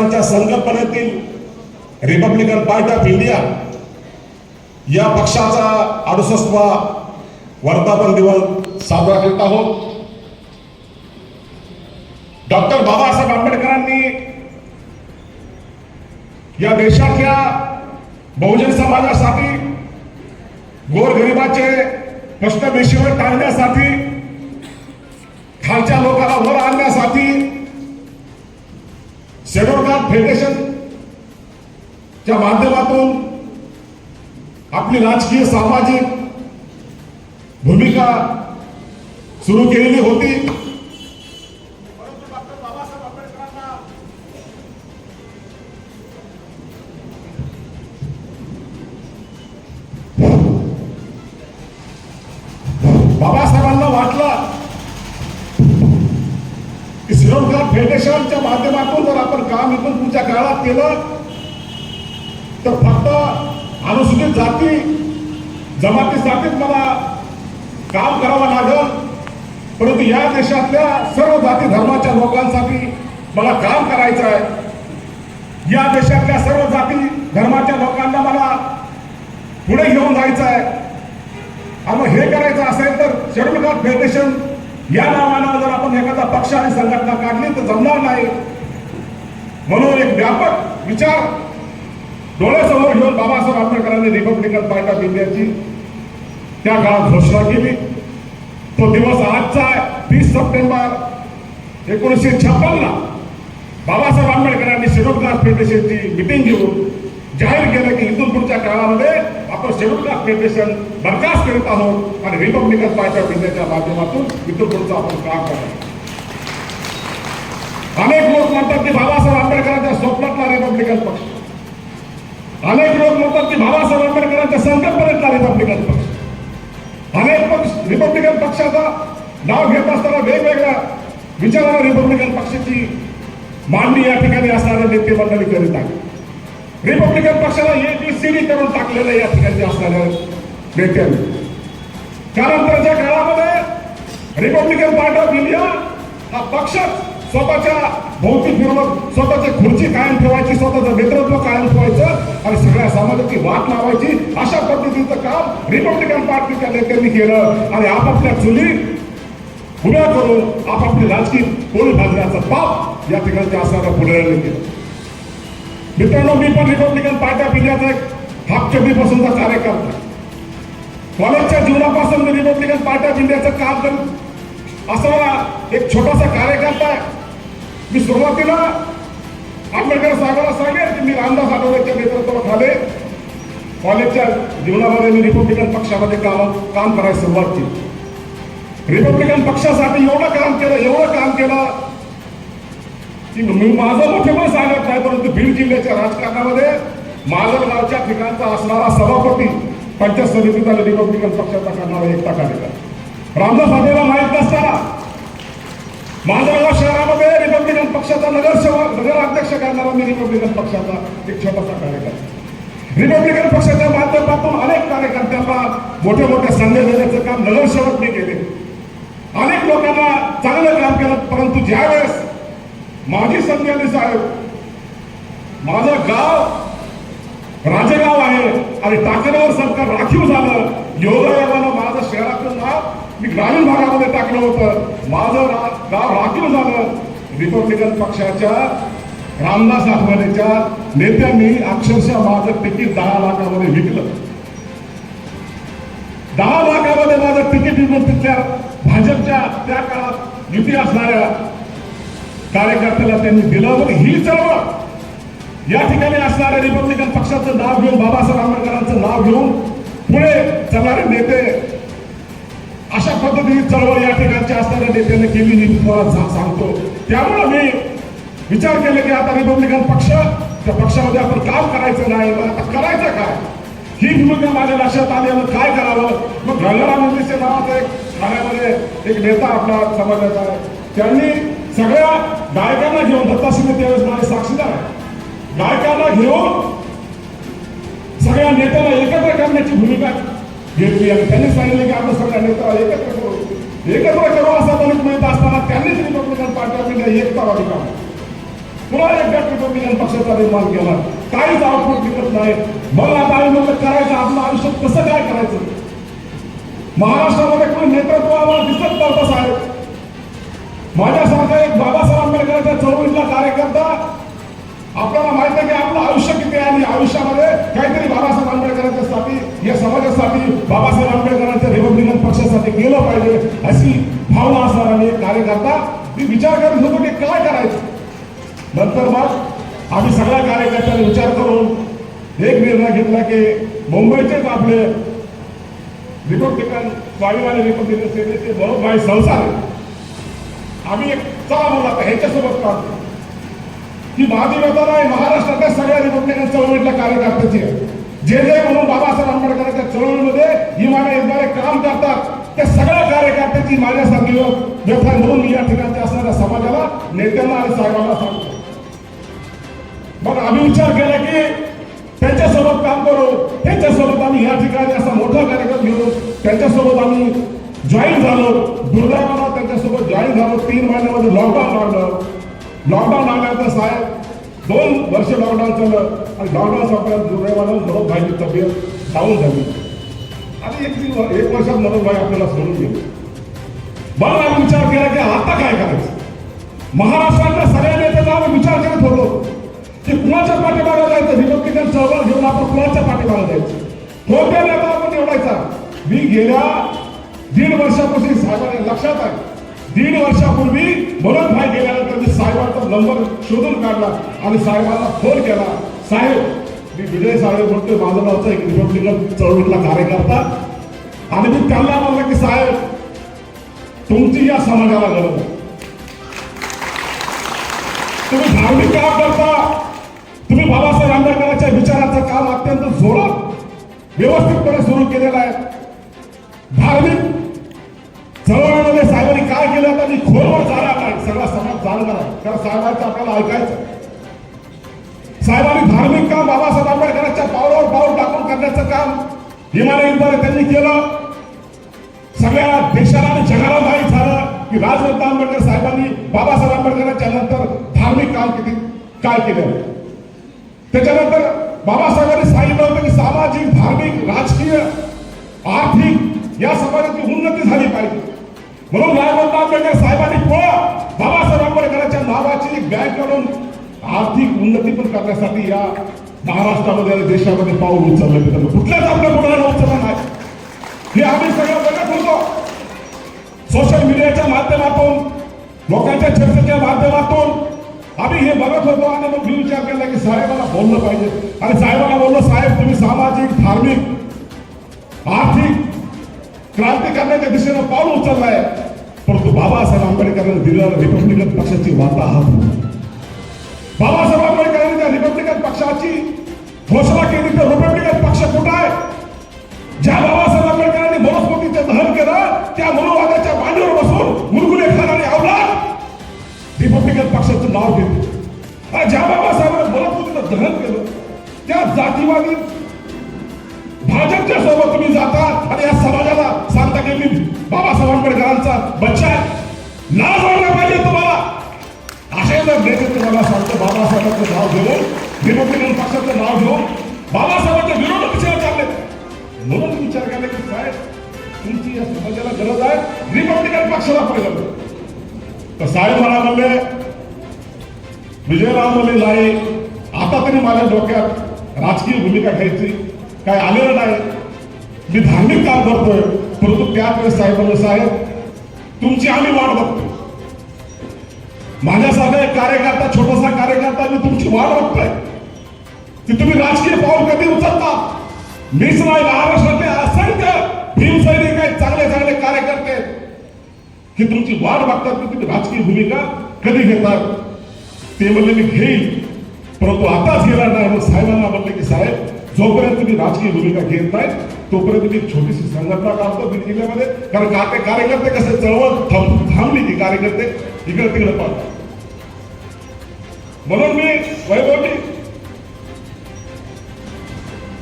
आंबेडकरांच्या संकल्पनेतील Republican party of India या पक्षाचा अडुसष्टवा वर्धापन दिवस साजरा करत आहोत. डॉक्टर बाबासाहेब आंबेडकरांनी या देशातल्या बहुजन समाजासाठी गोरगरिबाचे प्रश्न बेशीवर टाळण्यासाठी खालच्या लोकांना वर आणण्यासाठी शेड्यूल फेडरेशनच्या फेडरेशन च्या माध्यमातून आपली राजकीय सामाजिक भूमिका सुरू केलेली होती. या देशातल्या सर्व जाती धर्माच्या लोकांसाठी मला काम करायचं आहे. या देशातल्या सर्व जाती धर्माच्या लोकांना मला पुढे घेऊन जायचं आहे. आणि हे करायचं असेल तर शेड्यूल कास्ट फेडरेशन या नावानं जर आपण एखादा पक्ष आणि संघटना काढली तर जमणार नाही. म्हणून एक व्यापक विचार डोळ्यासमोर घेऊन बाबासाहेब आंबेडकरांनी रिपब्लिकन पार्टी ऑफ इंडियाची त्या काळात घोषणा केली. तो दिवस आजचा आहे. तीस सप्टेंबर एकोणीसशे छप्पनला बाबासाहेब आंबेडकरांनी शेड्यूल कास्ट फेडरेशनची मिटिंग घेऊन जाहीर केलं की इथून काळामध्ये आपण शेड्यूल कास्ट फेडरेशन बरखास्त करीत आहोत आणि रिपब्लिकन पार्टी ऑफ इंडियाच्या माध्यमातून इथून आपण काम करायचं अनेक लोक म्हणतात की बाबासाहेब आंबेडकरांच्या स्वप्नातला रिपब्लिकन पक्ष. अनेक लोक म्हणतात की बाबासाहेब आंबेडकरांच्या संकल्पनेतला रिपब्लिकन पक्ष. अनेक पक्ष रिपब्लिकन पक्षाचा नाव घेत असताना वेगवेगळ्या विचाराला रिपब्लिकन पक्षाची मांडणी या ठिकाणी असणारे नेते मंडळी करीत आहे रिपब्लिकन पक्षाला एबीसीडी करून टाकलेलं या ठिकाणी असणाऱ्या नेत्यांनी. त्यानंतरच्या काळामध्ये रिपब्लिकन पार्टी ऑफ इंडिया हा पक्ष स्वतःच्या भौतिक विरोध स्वतःची खुर्ची कायम ठेवायची स्वतःचं नेतृत्व कायम ठेवायचं आणि सगळ्या समाजाची वाट लावायची अशा पद्धतीचं काम रिपब्लिकन पार्टीच्या नेत्यांनी केलं आणि आपापल्या चुली पुन्हा करून आपापली राजकीय पोळी भाजण्याचा पाप या ठिकाणी असणाऱ्या पुढाऱ्यांनी केला. मित्रांनो मी पण रिपब्लिकन पार्ट्या ऑफ एक एक हापचडीपासूनचा कार्यकर्ता. कॉलेजच्या जीवनापासून मी रिपब्लिकन पार्ट्या ऑफ काम करत असणारा एक छोटासा कार्यकर्ता आहे. मी सुरुवातीला आंबेडकर साहेबांना सांगेन की मी रामदास आठवलेच्या नेतृत्वाखाली कॉलेजच्या जीवनामध्ये मी रिपब्लिकन पक्षामध्ये काम काम करायला सुरुवात केली. रिपब्लिकन पक्षासाठी एवढं काम केलं एवढं काम केलं. की मी माझं मोठे पण सांगत नाही परंतु बीड जिल्ह्याच्या राजकारणामध्ये माजलगावच्या ठिकाणचा असणारा सभापती पंचायत समितीचा रिपब्लिकन पक्षाचा करणारा एकटा कार्यक्रम रामदास आठवला माहीत नसताना माजलगाव शहरामध्ये रिपब्लिकन पक्षाचा नगरसेवक नगराध्यक्ष करणारा मी रिपब्लिकन पक्षाचा एक छोटासा कार्यकर्ता. रिपब्लिकन पक्षाच्या माध्यमातून अनेक कार्यकर्त्यांना मोठे मोठे संदेश देण्याचं काम नगरसेवक मी केले. लोकांना चांगलं काम केलं परंतु ज्यावेळेस माझी संधी साहेब माझं गाव राजेगाव आहे आणि टाकण्यावर सरकार राखीव झालं योगायोगानं माझं शहरातलं नाव मी ग्रामीण भागामध्ये टाकलं होतं. माझं गाव राखीव झालं. रिपब्लिकन पक्षाच्या रामदास आठवलेच्या नेत्यांनी अक्षरशः माझं तिकीट दहा लाखामध्ये विकलं. दहा लाखामध्ये माझं तिकीट विकून तिथल्या भाजपच्या त्या काळात युती असणाऱ्या कार्यकर्त्याला त्यांनी दिलं पण ही चळवळ या ठिकाणी असणाऱ्या रिपब्लिकन पक्षाचं नाव घेऊन बाबासाहेब आंबेडकरांचं नाव घेऊन पुढे चालणारे नेते अशा पद्धतीची चळवळ या ठिकाणच्या असणाऱ्या नेत्यांनी केली मी तुम्हाला सांगतो. त्यामुळे मी विचार केले की आता रिपब्लिकन पक्ष त्या पक्षामध्ये आपण काम करायचं नाही आता करायचं काय? ही भूमिका माझ्या लक्षात आली आणि काय करावं? मग गंगाराम नावाचं एक ठाण्यामध्ये एक नेता आपला समाजाचा आहे. त्यांनी सगळ्या गायकांना घेऊन दत्तासिंह त्यावेळेस माझे साक्षीदार आहे गायकांना घेऊन सगळ्या नेत्यांना एकत्र करण्याची भूमिका घेतली आणि त्यांनी सांगितले की आपण सगळ्या नेत्याला एकत्र करू. एकत्र करू असा गणित माहीत असताना त्यांनीच रिपब्लिकन पार्टी एकता इंडिया एकतावादी काम पुन्हा एकदा रिपब्लिकन पक्षाचा निर्माण केला. काहीच आउटपुट दिसत नाही. मग आता आम्ही म्हणलं करायचं आपलं आयुष्य कसं काय करायचं? महाराष्ट्रामध्ये कोणी नेतृत्व आम्हाला दिसत नव्हतं साहेब. माझ्यासारखा एक बाबासाहेब आंबेडकरांच्या चळवळीतला कार्यकर्ता आपल्याला माहीत आहे की आपलं आयुष्य किती आहे आणि आयुष्यामध्ये काहीतरी बाबासाहेब आंबेडकरांच्यासाठी या समाजासाठी बाबासाहेब आंबेडकरांच्या रिपब्लिकन पक्षासाठी केलं पाहिजे अशी भावना असणारा एक कार्यकर्ता. मी विचार करत होतो की काय करायचं. नंतर मग आम्ही सगळ्या कार्यकर्त्यांनी विचार करून एक निर्णय घेतला की मुंबईचेच आपले रिपब्लिकन स्वाभिमानी रिपब्लिकन सेनेचे भाई संसार आम्ही एक चला म्हणला ह्याच्यासोबत काम करू. ही माझी नाही महाराष्ट्रातल्या सगळ्या रिपब्लिकन चळवळीतल्या कार्यकर्त्याची जे जे म्हणून बाबासाहेब आंबेडकरांच्या चळवळीमध्ये इमाने इद्वारे काम करतात त्या सगळ्या कार्यकर्त्याची माझ्यासारखी व्यथा म्हणून मी या ठिकाणच्या असणाऱ्या समाजाला नेत्यांना आणि साहेबांना सांगतो. मग आम्ही विचार केला की त्यांच्यासोबत काम करू. त्यांच्यासोबत आम्ही या ठिकाणी असा मोठा कार्यक्रम घेऊन त्यांच्यासोबत आम्ही जॉईन झालो. दुर्दैवाला त्यांच्यासोबत जॉईन झालो. तीन महिन्यामध्ये लॉकडाऊन लागलं लॉकडाऊन लागल्यानंतर साहेब दोन वर्ष लॉकडाऊन चाललं. आणि लॉकडाऊन संपल्यानंतर दुर्दैवाला मनोज भाईची तब्येत डाऊन झाली. आणि एक दिवस एक वर्षात मनोज भाई आपल्याला सोडून गेले. मग आम्ही विचार केला की आता काय करायचं? महाराष्ट्रातल्या सगळ्या नेत्यांना आम्ही विचार करत होतो. की कुणाच्या पाठीमागे जायचं? रिपब्लिकन चळवळ घेऊन आपण कुणाच्या पाठीमागे जायचं? कोणत्या नेता आपण निवडायचा मी गेल्या दीड वर्षापासून साहेबांना लक्षात आहे. दीड वर्षापूर्वी म्हणून भाई गेल्यानंतर मी साहेबांचा नंबर शोधून काढला आणि साहेबांना फोन केला. साहेब मी विजय साहेब बोलतोय. माझं नावचा एक रिपब्लिकन चळवळीतला कार्यकर्ता. आणि मी त्यांना म्हणलं की साहेब तुमची या समाजाला गरज तुम्ही धार्मिक काम करता. तुम्ही बाबासाहेब आंबेडकरांच्या विचाराचं काम अत्यंत जोरात व्यवस्थितपणे सुरू केलेलं आहे. धार्मिक चळवळीमध्ये साहेबांनी काय केलं तर मी खोलवर जाणार नाही. सगळा समाज जाणणार आहे. कारण साहेबांचं आपल्याला ऐकायचं साहेबांनी धार्मिक काम बाबासाहेब आंबेडकरांच्या पावलावर पाऊल टाकून करण्याचं काम हिमालयद्वारे त्यांनी केलं. सगळ्या देशाला आणि जगाला माहीत झालं की राजरत्न आंबेडकर साहेबांनी बाबासाहेब आंबेडकरांच्या नंतर धार्मिक काम किती काय केलं त्याच्यानंतर बाबासाहेबांनी सांगितलं होतं की सामाजिक धार्मिक राजकीय आर्थिक या समाजाची उन्नती झाली पाहिजे. म्हणून राजरत्न आंबेडकर साहेबांनी पळा बाबासाहेब आंबेडकरांच्या नावाची एक बँक काढून आर्थिक उन्नती पण करण्यासाठी या महाराष्ट्रामध्ये आणि देशामध्ये पाऊल उचललं मित्रांनो कुठल्याच आपल्या मुलांना उचलला नाही. हे आम्ही सगळं बघत होतो. सोशल मीडियाच्या माध्यमातून लोकांच्या चर्चेच्या माध्यमातून आम्ही हे बघत होतो आणि मग मी विचार केला की साहेबांना बोललं पाहिजे. आणि साहेबांना बोललो साहेब तुम्ही सामाजिक धार्मिक आर्थिक क्रांती करण्याच्या दिशेनं पाऊल उचललाय. परंतु बाबासाहेब आंबेडकरांनी दिलेला रिपब्लिकन पक्षाची वार्ता आहात बाबासाहेब आंबेडकरांनी त्या रिपब्लिकन पक्षाची घोषणा केली तर रिपब्लिकन पक्ष कुठं आहे? ज्या बाबासाहेब आंबेडकरांनी पक्षाचं नाव घेते आणि ज्या होते मनुस्मृतीचं दहन केलं त्या जातीवादी भाजपच्या सोबत तुम्ही जाता आणि या समाजाला सांगता की मी बाबासाहेब आंबेडकरांचा बच्चा आहे. लाज वाटला पाहिजे तुम्हाला. असे जर नेते तुम्हाला सांगतो बाबासाहेबांचं नाव घेऊन रिपब्लिकन पक्षाचं नाव घेऊन बाबासाहेबांच्या विरोधात विचार चालले म्हणून विचार केला की साहेब तुमची या समाजाला गरज आहे. रिपब्लिकन पक्षाला पाहिजे तर साहेब मला म्हणले विजयराव म्हणले आता तरी माझ्या डोक्यात राजकीय भूमिका घ्यायची. काय आलेलं नाही. मी धार्मिक काम करतोय परंतु त्यावेळेस साहेब साहेब तुमची आम्ही वाट बघतोय. माझ्यासारखा एक कार्यकर्ता छोटासा कार्यकर्ता मी तुमची वाट बघतोय. की तुम्ही राजकीय पाऊल कधी उचलता? मीच नाही महाराष्ट्रातले असंख्य भीमसैनिक आहेत चांगले चांगले कार्यकर्ते की तुमची वाट बघतात की तुम्ही राजकीय भूमिका कधी घेतात? ते म्हणले मी घेईल परंतु आताच गेला नाही. मग साहेबांना म्हणले की साहेब जोपर्यंत तुम्ही राजकीय भूमिका घेत नाही तोपर्यंत मी छोटीशी संघटना काढतो बीड जिल्ह्यामध्ये कारण का ते कार्यकर्ते कसे चळवळ थांब- थांबली की कार्यकर्ते? इकडे तिकडे पळतात म्हणून मी वैभवजी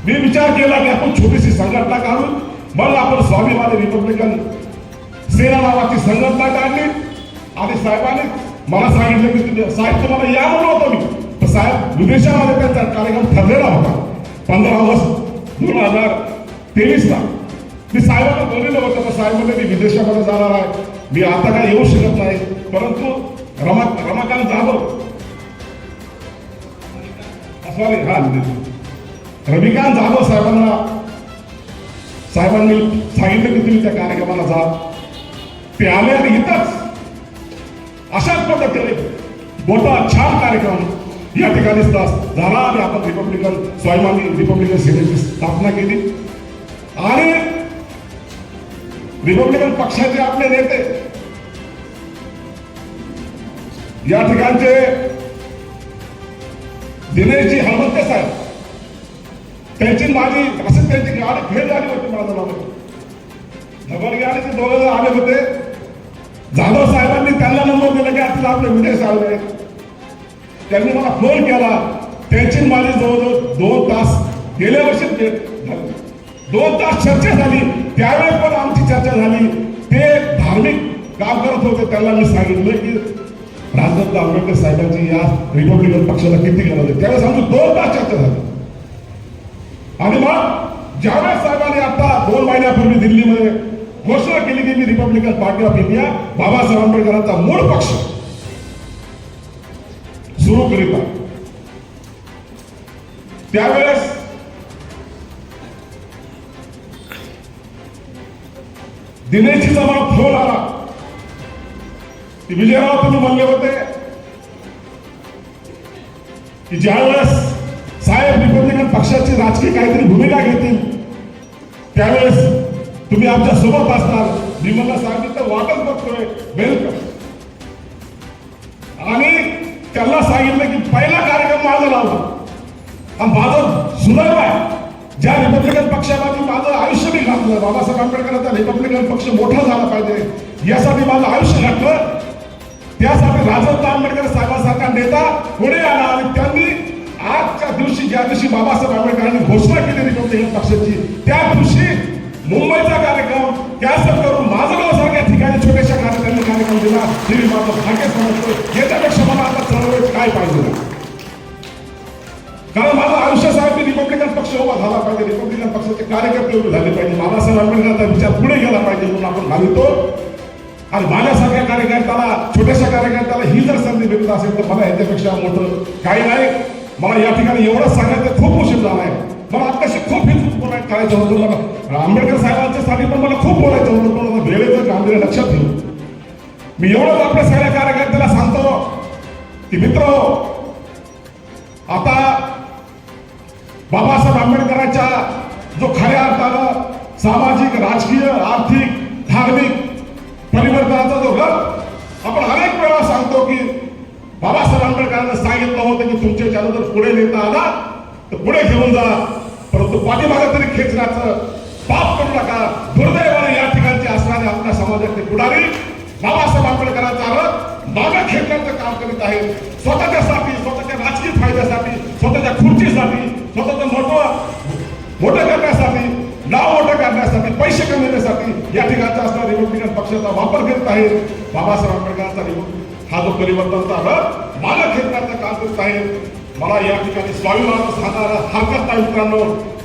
मी विचार केला की आपण छोटीशी संघटना काढून मग आपण स्वाभिमानी रिपब्लिकन सेना नावाची संघटना काढली. आणि साहेबांनी मला सांगितलं की तुम्ही साहेब तुम्हाला या म्हणून होतो मी. तर साहेब विदेशामध्ये त्यांचा कार्यक्रम ठरलेला होता. पंधरा ऑगस्ट दोन हजार तेवीसला. मी साहेबांना बोललेलं होतं तर साहेब म्हणजे मी विदेशामध्ये जाणार आहे. मी आता काय येऊ शकत नाही. परंतु रमा रमाकांत जाधव. सॉरी हा रविकांत जाधव साहेबांना साहेबांनी सांगितलं की तुम्ही त्या कार्यक्रमाला जा. ते आले आणि इथंच अशाच पद्धतीने मोठा छान कार्यक्रम या ठिकाणी झाला आणि आपण रिपब्लिकन स्वाभिमानी रिपब्लिकन सेनेची स्थापना केली. आणि रिपब्लिकन पक्षाचे आपले नेते या ठिकाणचे दिनेशजी हळवंते साहेब त्यांची माझी असं त्यांची गाडी भेट झाली होती माझं नगर दोघं आले होते. जाधव साहेबांनी त्यांना नंबर दिला की आता आपले विजय साहेब त्यांनी मला फोन केला. त्यांची माझी जवळजवळ दोन तास गेल्या वर्षी दोन तास चर्चा झाली. त्यावेळेस पण आमची चर्चा झाली. ते धार्मिक काम करत होते. त्यांना मी सांगितलं की राजदत्त आंबेडकर साहेबांची या रिपब्लिकन पक्षाला किती गरज आहे त्यावेळेस आमची दोन तास चर्चा झाली. आणि मग ज्यावेळेस साहेबांनी आता दोन महिन्यापूर्वी दिल्लीमध्ये घोषणा केली गेली Republican party of India Babasaheb आंबेडकरांचा मूळ पक्ष. सुरू करीत. त्यावेळेस दिनेशजीचा मला फोन आला. की विजयराव तुम्ही म्हणले होते की ज्यावेळेस साहेब रिपब्लिकन पक्षाची राजकीय काहीतरी भूमिका घेतील त्यावेळेस तुम्ही आमच्यासोबत असणार. मी मला सांगितलं तर वाटच बघतोय. वेलकम आणि त्यांना सांगितलं की पहिला कार्यक्रम माझा लावला आणि माझं सुदैव आहे. ज्या रिपब्लिकन पक्षामध्ये माझं आयुष्य मी घातलं बाबासाहेब आंबेडकरांचा रिपब्लिकन पक्ष मोठा झाला पाहिजे यासाठी माझं आयुष्य घातलं. त्यासाठी राजदत्त आंबेडकर साहेबांसारखा नेता पुढे आला आणि त्यांनी आजच्या दिवशी ज्या दिवशी बाबासाहेब आंबेडकरांनी घोषणा केली रिपब्लिकन पक्षाची त्या दिवशी मुंबईचा कार्यक्रम कॅन्सल करून माझगाव सारख्या ठिकाणी छोट्याशा कार्यक्रमाने कार्यक्रम दिला. हे मी माझं भाग्य समजतो याच्यापेक्षा मला आता चळवळीत काय पाहिजे? कारण माझं आयुष्य साहेब मी रिपब्लिकन पक्ष उभा झाला पाहिजे. रिपब्लिकन पक्षाचे कार्यकर्ते उभे झाले पाहिजे. बाबासाहेब आंबेडकरांचा विचार पुढे गेला पाहिजे म्हणून आपण घालतो. आणि माझ्यासारख्या कार्यकर्त्याला छोट्याशा कार्यकर्त्याला ही जर संधी भेटत असेल तर मला याच्यापेक्षा मोठं काही नाही. मला या ठिकाणी एवढंच सांगायचं खूप उशीर झाला आहे मला आत्ताशी खूप हिंदू बोलायचं करायचं होतं मला आंबेडकर साहेबांच्या साठी पण मला खूप बोलायचं होतं पण आता वेळेचं गांभीर्य लक्षात घेऊ मी एवढंच आपल्या सगळ्या कार्यकर्त्याला सांगतो की मित्र आता बाबासाहेब आंबेडकरांच्या जो खऱ्या अर्थानं सामाजिक राजकीय आर्थिक धार्मिक परिवर्तनाचा जो रथ आपण अनेक वेळा सांगतो की बाबासाहेब आंबेडकरांना सांगितलं होतं की तुमच्या ज्याला जर पुढे नेता आला तर पुढे घेऊन जा. परंतु पाठीमागा तरी खेचण्याचं पाप करू नका. दुर्दैवाने या ठिकाणचे असणारे आपल्या समाजातले पुढारी बाबासाहेब आंबेडकरांचा रथ मागे खेचण्याचं काम करीत आहेत. स्वतःच्यासाठी स्वतःच्या राजकीय फायद्यासाठी स्वतःच्या खुर्चीसाठी स्वतःचं मोठं मोठं करण्यासाठी नाव मोठं करण्यासाठी पैसे कमवण्यासाठी या ठिकाणचा असणारा रिपब्लिकन पक्षाचा वापर करीत आहे बाबासाहेब आंबेडकरांचा हा जो परिवर्तनचा रथ मालक खेचण्याचं काम करत आहे मला या ठिकाणी स्वाभिमान सांगायला हरकत नाही मित्रांनो.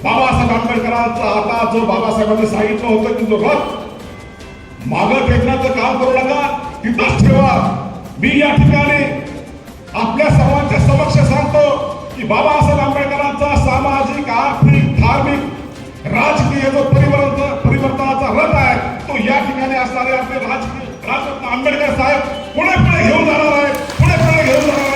बाबासाहेब आंबेडकरांचा आता जो बाबासाहेबांनी सांगितलं होतं की जो रथ मागं फेकण्याचं काम करू नका तिथंच ठेवा. मी या ठिकाणी आपल्या सर्वांच्या समक्ष सांगतो की बाबासाहेब आंबेडकरांचा सामाजिक आर्थिक धार्मिक राजकीय जो परिवर्तन परिवर्तनाचा रथ आहे तो या ठिकाणी असणारे आपले राजकीय राजरत्न आंबेडकर साहेब पुढे पुढे घेऊन जाणार आहे पुढे पुढे घेऊन जाणार आहे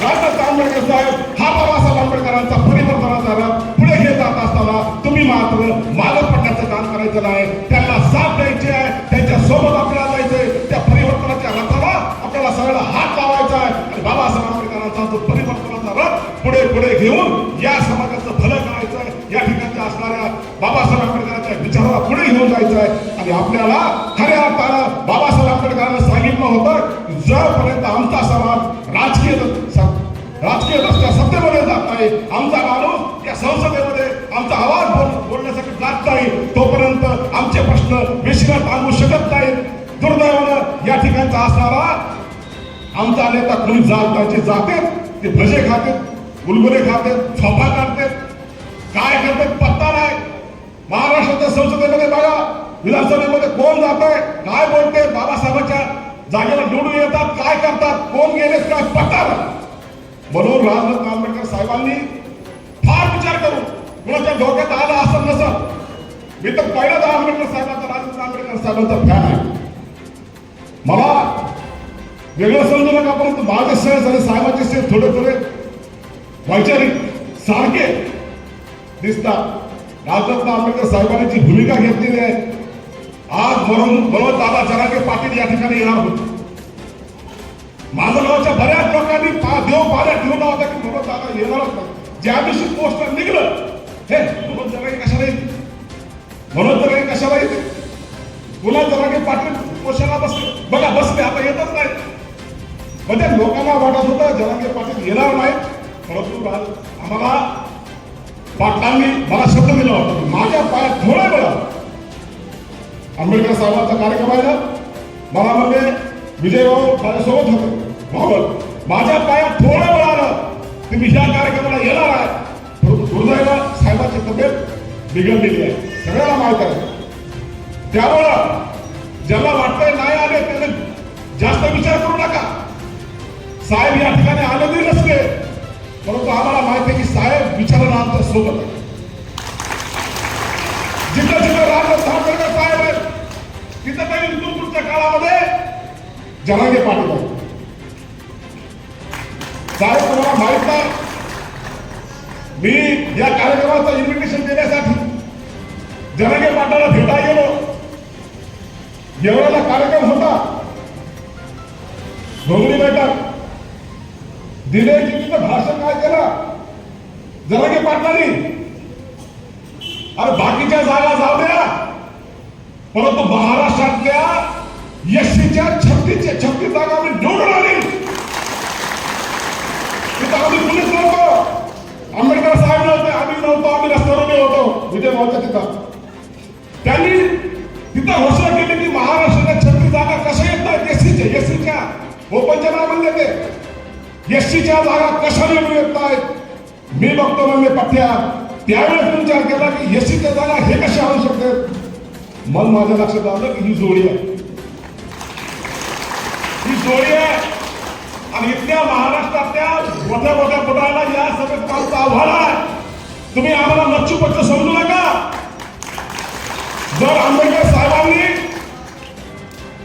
ठिकाणी आंबेडकर साहेब हा बाबासाहेब आंबेडकरांचा परिवर्तनाचा पुढे घेत जात असताना तुम्ही मात्र मागं पडण्याचं काम करायचं नाही. आमचा नेता कोणी जात त्याचे जाते ते भजे खाते गुलगुले खाते झोपा काढते काय करते पत्ता नाही. महाराष्ट्राच्या संसदेमध्ये बघा विधानसभेमध्ये कोण जात आहे काय बोलते बाबासाहेबांच्या जागेला निवडून येतात काय करतात कोण गेले काय पत्ता म्हणून राजनाथ आंबेडकर साहेबांनी फार विचार करून कुणाच्या डोक्यात आलं असं नसत मी तर पहिला आंबेडकर साहेबांचा राजरत्न आंबेडकर साहेबांचा फॅन आहे. मला वेगळं समजू नका परंतु माझे सेन्स आणि साहेबांचे सेन्स थोडे थोडे वैचारिक सारखे दिसतात राजरत्न आंबेडकर साहेबांनी जी भूमिका घेतलेली आहे आज म्हणून बरोबर दादा जरांगे पाटील या ठिकाणी येणार होते. माझं नावाच्या बऱ्याच लोकांनी पा- देव पाण्यात ठेवला होता की मनोज दादा येणारच नाही. ज्या दिवशी पोस्टर निघलं हे मनोज जरांगे कशाला येते मनोज जरांगे कशाला येते पुन्हा जरांगे पाटील पोषणाला बसले. बघा बसले आता येतच नाही म्हणजे लोकांना वाटत होतं जरांगे पाटील येणार नाही. परंतु राज- आम्हाला पाटलांनी मला शब्द दिला होता. माझ्या पायात थोडा वेळा आंबेडकर साहेबांचा कार्यक्रम आहे ना? मला म्हणजे विजयभाऊ माझ्यासोबत होते. भावत माझ्या पायात थोडं वेळ आलं. की मी ह्या कार्यक्रमाला येणार आहे परंतु दुर्दैव साहेबांची तब्येत बिघडलेली आहे. सगळ्यांना माहीत आहे. त्यामुळं ज्याला वाटतंय नाही आले त्याने जास्त विचार करू नका. साहेब या ठिकाणी आलेले नसते परंतु आम्हाला माहिती आहे की साहेब विचारायला आमच्यासोबत आहे. जिथं जिथं रामदास साहेब आहेत तिथं काही दूरपूरच्या काळामध्ये जनागे पाटील आहेत साहेब तुम्हाला माहीत नाही मी या कार्यक्रमाचं इन्व्हिटेशन देण्यासाठी जनांगे पाटाला भेटा गेलो. एवढ्याला कार्यक्रम होता. घोगरी बैठक दिनेशजी भाषण काय केलं? जरांगे पाटलांनी? अरे बाकीच्या जागा जाऊ द्या. परंतु महाराष्ट्रातल्या यशीच्या छत्तीसच्या छत्तीस जागा आम्ही निवडून आली. तिथं आम्ही पोलीस नव्हतो. आंबेडकर साहेब नव्हते आम्ही नव्हतो आम्ही रस्त्यावर उभे होतो. विजय भाऊच्या तिथं. त्यांनी तिथं घोषणा केली की महाराष्ट्राच्या छत्तीस जागा कशा येत नाहीत? एससीच्या एससीच्या. ओपनच्या नाही ते एसटीच्या जागा कशा मिळत नाहीत? मी बघतो म्हणले पठ्या त्यावेळेस विचार केला की एससीच्या जागा हे कशा आणू शकतात? मग माझ्या लक्षात आलं की ही जोडी आहे. ही जोडी आहे. आणि इथल्या महाराष्ट्रातल्या मोठ्या मोठ्या पदाला या सगळ्यात कामचं आव्हान आहे. तुम्ही आम्हाला मच्छू समजू नका. जर आंबेडकर साहेबांनी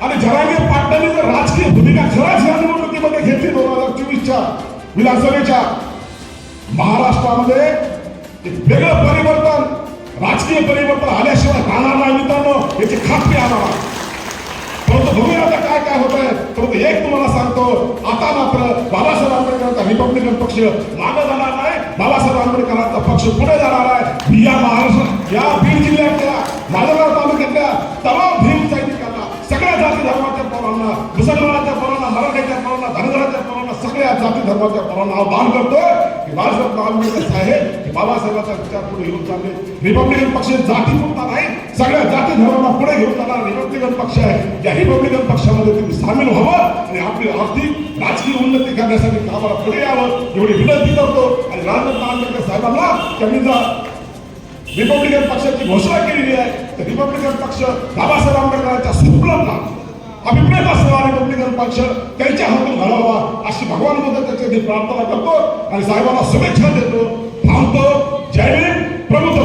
आणि जरांगे पाटलांनी जर राजकीय भूमिका खरंच या निवडणुकीमध्ये घेतली दोन हजार विधानसभेच्या महाराष्ट्रामध्ये एक वेगळं परिवर्तन राजकीय परिवर्तन आल्याशिवाय राहणार नाही मित्रांनो याची खात्री आम्हाला. परंतु बघूया आता काय काय होत आहे परंतु एक तुम्हाला सांगतो आता मात्र बाबासाहेब आंबेडकरांचा रिपब्लिकन पक्ष मागे जाणार नाही बाबासाहेब आंबेडकरांचा पक्ष पुढे जाणार आहे. या महाराष्ट्र या बीड जिल्ह्यातल्या मालेगाव तालुक्यातल्या तमाम भीम सगळ्या जाती धर्माच्या पोरांना आव्हान करतो की बाळासाहेब आंबेडकर साहेब की बाबासाहेबांचा विचार पुढे घेऊन चालले. रिपब्लिकन पक्ष जाती पुरता नाही सगळ्या जाती धर्मांना पुढे घेऊन जाणारा रिपब्लिकन पक्ष आहे. या रिपब्लिकन पक्षामध्ये तुम्ही सामील व्हावं आणि आपली आर्थिक राजकीय उन्नती करण्यासाठी कामाला पुढे यावं. एवढी विनंती करतो. आणि राजरत्न आंबेडकर साहेबांना त्यांनी जर रिपब्लिकन पक्षाची घोषणा केलेली आहे तर रिपब्लिकन पक्ष बाबासाहेब आंबेडकरांच्या स्वप्नातला अभिप्रेत असणारे कुठलीकर पक्ष त्यांच्या हातून घालावा अशी भगवानमध्ये त्याच्यासाठी प्रार्थना करतो आणि साहेबांना शुभेच्छा देतो. थांबतो. जय प्रमुख